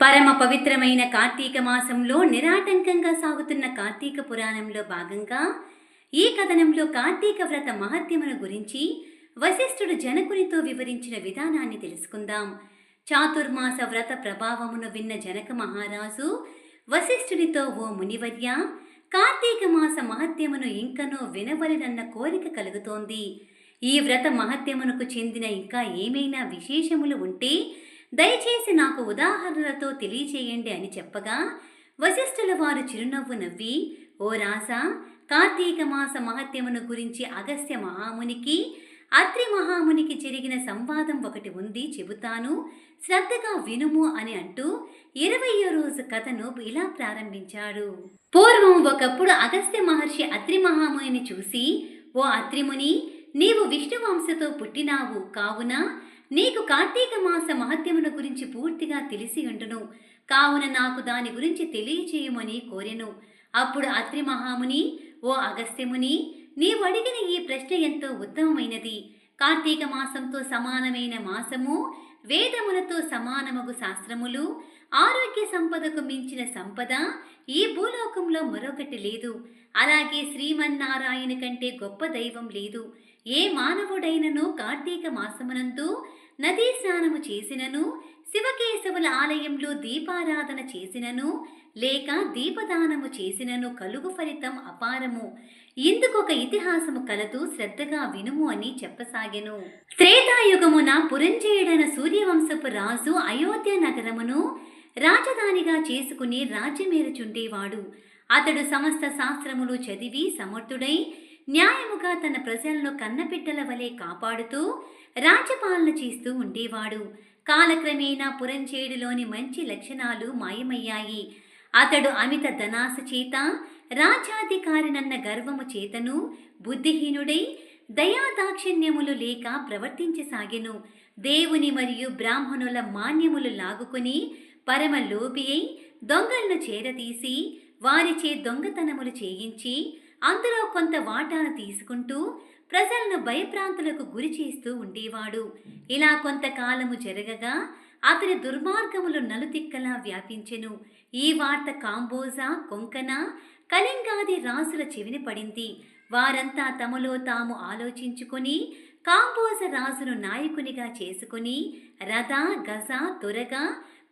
పరమ పవిత్రమైన కార్తీక మాసంలో నిరాటంకంగా సాగుతున్న కార్తీక పురాణంలో భాగంగా ఈ కథనంలో కార్తీక వ్రత మహత్యమును గురించి వశిష్ఠుడు జనకునితో వివరించిన విధానాన్ని తెలుసుకుందాం. చాతుర్మాస వ్రత ప్రభావమును విన్న జనక మహారాజు వశిష్ఠుడితో ఓ మునివర్య కార్తీక మాస మహత్యమును ఇంకనో వినవలనన్న కోరిక కలుగుతోంది. ఈ వ్రత మహత్యమునకు చెందిన ఇంకా ఏమైనా విశేషములు ఉంటే దయచేసి నాకు ఉదాహరణలతో తెలియచేయండి అని చెప్పగా వశిష్ఠుల వారు చిరునవ్వు నవ్వి ఓ రాసా కార్తీక మాస మహత్యమును గురించి అగస్త్య మహామునికి అత్రి మహామునికి జరిగిన సంవాదం ఒకటి ఉంది చెబుతాను శ్రద్ధగా వినుము అని అంటూ ఇరవయో రోజు కథను ఇలా ప్రారంభించాడు. పూర్వం ఒకప్పుడు అగస్త్య మహర్షి అత్రి మహాముని చూసి ఓ అత్రిముని నీవు విష్ణువంశతో పుట్టినావు కావున నీకు కార్తీక మాస మహత్యమును గురించి పూర్తిగా తెలిసి ఉండును. కావున నాకు దాని గురించి తెలియచేయమని కోరెను. అప్పుడు అత్రి మహాముని ఓ అగస్త్యముని నీవు అడిగిన ఈ ప్రశ్న ఎంతో ఉత్తమమైనది. కార్తీక మాసంతో సమానమైన మాసము వేదములతో సమానమగు శాస్త్రములు ఆరోగ్య సంపదకు మించిన సంపద ఈ భూలోకంలో మరొకటి లేదు. అలాగే శ్రీమన్నారాయణ కంటే గొప్ప దైవం లేదు. ఏ మానవుడైనను కార్తీక మాసమునందు నదీ స్నానము చేసినను శివకేశవుల ఆలయంలో దీపారాధన చేసినను లేక దీపదానము చేసినను కలుగు ఫలితం అపారము. ఇందుకొక ఇతిహాసము కలదు శ్రద్ధగా వినుము అని చెప్పసాగెను. త్రేతాయుగమున పురంజేయుడైన సూర్యవంశపు రాజు అయోధ్య నగరమును రాజధానిగా చేసుకుని రాజ్యమేరుచుండేవాడు. అతడు సమస్త శాస్త్రములు చదివి సమర్థుడై న్యాయముగా తన ప్రజలను కన్నపిట్టల వలె కాపాడుతూ రాజ్యపాలన చేస్తూ ఉండేవాడు. కాలక్రమేణా పురంచేడులోని మంచి లక్షణాలు మాయమయ్యాయి. అతడు అమిత ధనాశ చేత రాజ్యాధికారినన్న గర్వము చేతను బుద్ధిహీనుడై దయాదాక్షిణ్యములు లేక ప్రవర్తించసాగెను. దేవుని మరియు బ్రాహ్మణుల మాన్యములు లాగుకొని పరమ లోబి అయి దొంగలను చేరదీసి వారిచే దొంగతనములు చేయించి అందులో కొంత వాటాను తీసుకుంటూ ప్రజలను భయప్రాంతులకు గురి చేస్తూ ఉండేవాడు. ఇలా కొంతకాలము జరగగా అతని దుర్మార్గములు నలుతిక్కలా వ్యాపించెను. ఈ వార్త కాంబోజా కొంకణ కళింగాది రాజుల చెవిని పడింది. వారంతా తమలో తాము ఆలోచించుకొని కాంబోజ రాజును నాయకునిగా చేసుకుని రథ గజ త్వరగా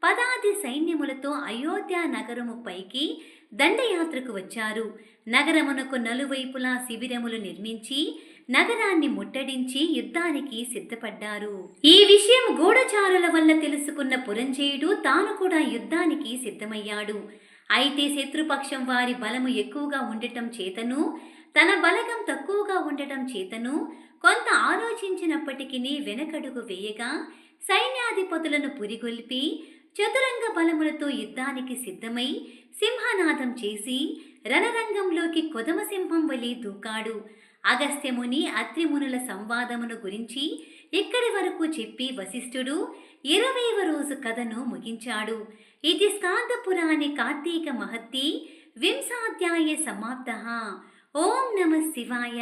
పదాది సైన్యములతో అయోధ్య నగరము పైకి దండయాత్రకు వచ్చారు. నగరమునకు నలువైపులా శిబిరములు నిర్మించి నగరాన్ని ముట్టడించి యుద్ధానికి సిద్ధపడ్డారు. ఈ విషయం గూఢచారుల వల్ల తెలుసుకున్న పురంజేయుడు తాను కూడా యుద్ధానికి సిద్ధమయ్యాడు. అయితే శత్రుపక్షం వారి బలము ఎక్కువగా ఉండటం చేతను తన బలగం తక్కువగా ఉండటం చేతను కొంత ఆలోచించినప్పటికీ వెనకడుగు వేయగా సైన్యాధిపతులను పురిగొల్పి చతురంగ బలములతో యుద్ధానికి సిద్ధమై సింహనాదం చేసి రణరంగంలోకి కొదమసింహం వలి వలె దూకాడు. అగస్త్యముని అత్రిమునుల సంవాదమును గురించి ఇక్కడి వరకు చెప్పి వశిష్ఠుడు ఇరవైవ రోజు కథను ముగించాడు. ఇది స్కాంద పురాణి కార్తీక మహత్తి వింశాధ్యాయ సమాప్త. ఓం నమ శివాయ.